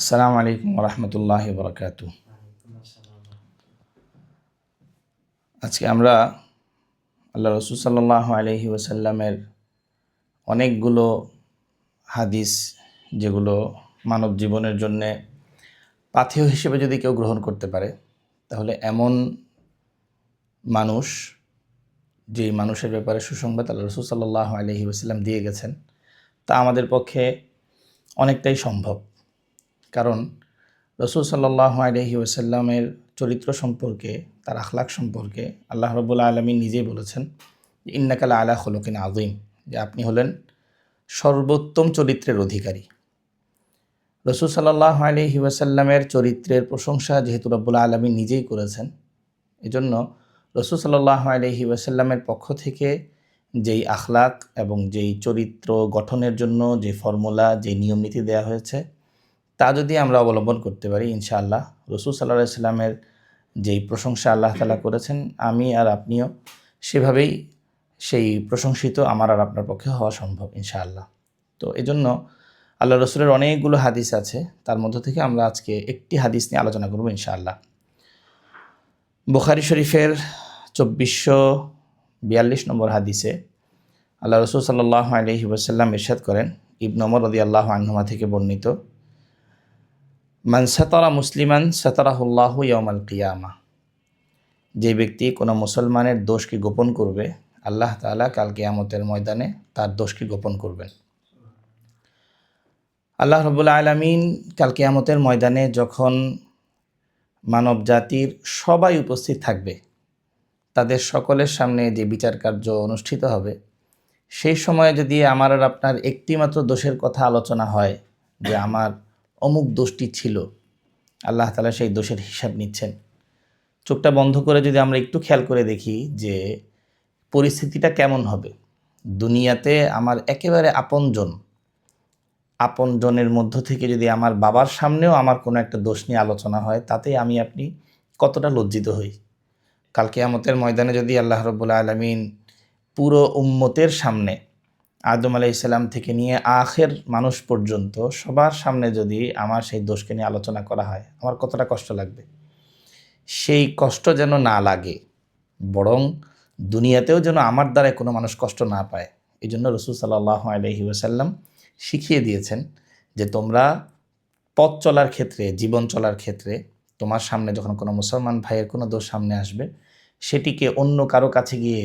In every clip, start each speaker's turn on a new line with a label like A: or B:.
A: আসসালামু আলাইকুম রহমতুল্লাহ বরকাত আজকে আমরা আল্লাহ রসুল সাল্লাহ আলহি ওসাল্লামের অনেকগুলো হাদিস যেগুলো মানব জীবনের জন্যে পাথেয় হিসেবে যদি কেউ গ্রহণ করতে পারে, তাহলে এমন মানুষ যেই মানুষের ব্যাপারে সুসংবাদ আল্লাহ রসুল সাল্লাহ আলহি ওসাল্লাম দিয়ে গেছেন, তা আমাদের পক্ষে অনেকটাই সম্ভব। কারণ রসুল সাল্লাহ আলহি ওসাল্লামের চরিত্র সম্পর্কে, তার আখলাক সম্পর্কে আল্লাহ রবুল্লা আলমী নিজেই বলেছেন যে, ইন্নাকাল আলা হলকিন আদিম যে আপনি হলেন সর্বোত্তম চরিত্রের অধিকারী। রসুল সাল্লাহ আলহি ওয়াসাল্লামের চরিত্রের প্রশংসা যেহেতু রব্বুল্লা আলমী নিজেই করেছেন, এজন্য রসুল সাল্লাহ আলহি ওয়াসাল্লামের পক্ষ থেকে যেই আখলাক এবং যেই চরিত্র গঠনের জন্য, যে ফর্মুলা, যে নিয়ম নীতি দেওয়া হয়েছে তা যদি আমরা অবলম্বন করতে পারি, ইনশাআল্লাহ। রসুল সাল্লাহ ইসলামের যেই প্রশংসা আল্লাহ তালা করেছেন, আমি আর আপনিও সেভাবেই সেই প্রশংসিত আমার আর আপনার পক্ষে হওয়া সম্ভব, ইনশাআল্লাহ। তো এজন্য আল্লাহ রসুলের অনেকগুলো হাদিস আছে, তার মধ্য থেকে আমরা আজকে একটি হাদিস নিয়ে আলোচনা করব, ইনশাআল্লাহ। বুখারি শরীফের চব্বিশশো বিয়াল্লিশ নম্বর হাদিসে আল্লাহ রসুল সাল্লাহ আলহি ওসাল্লাম ইরশাদ করেন ইবনমর রদি আল্লাহ আহনুমা থেকে বর্ণিত মান সাতারা মুসলিমান সাতারাহুল্লাহ ইয়মাল কিয়ামা। যে ব্যক্তি কোনো মুসলমানের দোষকে গোপন করবে, আল্লাহ তালা কাল কিয়ামতের ময়দানে তার দোষকে গোপন করবেন। আল্লাহ রবুল্লা আলমিন কাল কিয়ামতের ময়দানে যখন মানব জাতির সবাই উপস্থিত থাকবে, তাদের সকলের সামনে যে বিচার কার্য অনুষ্ঠিত হবে, সেই সময়ে যদি আমার আর আপনার একটিমাত্র দোষের কথা আলোচনা হয় যে আমার অমুক দোষটি ছিল। আল্লাহ তালা সেই দোষের হিসাব নিচ্ছেন। চোখটা বন্ধ করে যদি আমরা একটু খেয়াল করে দেখি যে পরিস্থিতিটা কেমন হবে। দুনিয়াতে আমার একেবারে আপনজন আপনজনের মধ্য থেকে যদি আমার বাবার সামনেও আমার কোনো একটা দোষ নিয়ে আলোচনা হয়, তাতে আমি আপনি কতটা লজ্জিত হই। কালকে আমতের ময়দানে যদি আল্লাহ রব্বুল্লা আলমিন পুরো উম্মতের সামনে আদম আলাই ইসলাম থেকে নিয়ে আখের মানুষ পর্যন্ত সবার সামনে যদি আমার সেই দোষকে নিয়ে আলোচনা করা হয়, আমার কতটা কষ্ট লাগবে? সেই কষ্ট যেন না লাগে, বরং দুনিয়াতেও যেন আমার দ্বারা কোনো মানুষ কষ্ট না পায় এই জন্য রসুল সাল্লাহ আলহি ওসাল্লাম শিখিয়ে দিয়েছেন যে তোমরা পথ চলার ক্ষেত্রে, জীবন চলার ক্ষেত্রে তোমার সামনে যখন কোনো মুসলমান ভাইয়ের কোনো দোষ সামনে আসবে, সেটিকে অন্য কারও কাছে গিয়ে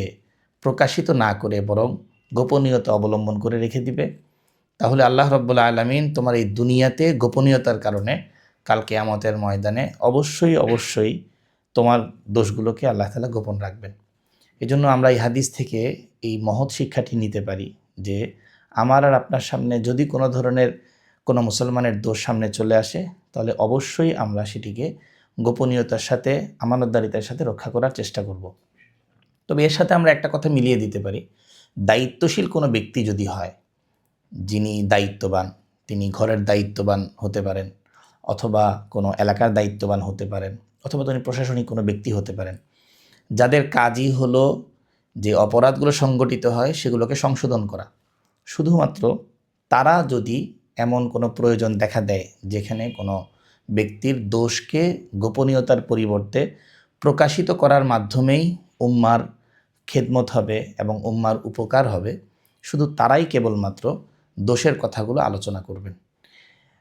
A: প্রকাশিত না করে, বরং গোপনীয়তা অবলম্বন করে রেখে দিবে। তাহলে আল্লাহ রব্বুল্লা আলমিন তোমার এই দুনিয়াতে গোপনীয়তার কারণে কালকে আমতের ময়দানে অবশ্যই অবশ্যই তোমার দোষগুলোকে আল্লাহ তালা গোপন রাখবেন। এজন্য আমরা এই হাদিস থেকে এই মহৎ শিক্ষাটি নিতে পারি যে আমার আর আপনার সামনে যদি কোনো ধরনের কোনো মুসলমানের দোষ সামনে চলে আসে, তাহলে অবশ্যই আমরা সেটিকে গোপনীয়তার সাথে, আমানতদারিতার সাথে রক্ষা করার চেষ্টা করব। তবে এর সাথে আমরা একটা কথা মিলিয়ে দিতে পারি। দায়িত্বশীল কোনো ব্যক্তি যদি হয়, যিনি দায়িত্ববান, তিনি ঘরের দায়িত্ববান হতে পারেন অথবা কোনো এলাকার দায়িত্ববান হতে পারেন অথবা তিনি প্রশাসনিক কোনো ব্যক্তি হতে পারেন, যাদের কাজই হলো যে অপরাধগুলো সংগঠিত হয় সেগুলোকে সংশোধন করা। শুধুমাত্র তারা যদি এমন কোনো প্রয়োজন দেখা দেয় যেখানে কোনো ব্যক্তির দোষকে গোপনীয়তার পরিবর্তে প্রকাশিত করার মাধ্যমেই উম্মার খেদমত হবে এবং উম্মার উপকার হবে, শুধু তারাই কেবলমাত্র দোষের কথাগুলো আলোচনা করবেন।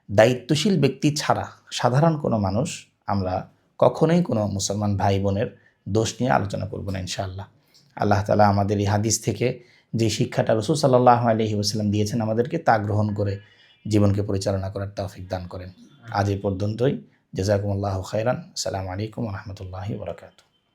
A: দায়িত্বশীল ব্যক্তি ছাড়া সাধারণ কোনো মানুষ আমরা কখনোই কোনো মুসলমান ভাই বোনের দোষ নিয়ে আলোচনা করব না ইনশাআল্লাহ। আল্লাহ তালা আমাদের এই হাদিস থেকে যে শিক্ষাটা রসুল সাল্লাহ আলহি ওসাল্লাম দিয়েছেন আমাদেরকে তা গ্রহণ করে জীবনকে পরিচালনা করার তৌফিক দান করেন। আজ এই পর্যন্তই। জেজাকুমুল্লাহ খাইরান সালাম আলাইকুম রহমতুল্লাহি বরকাতু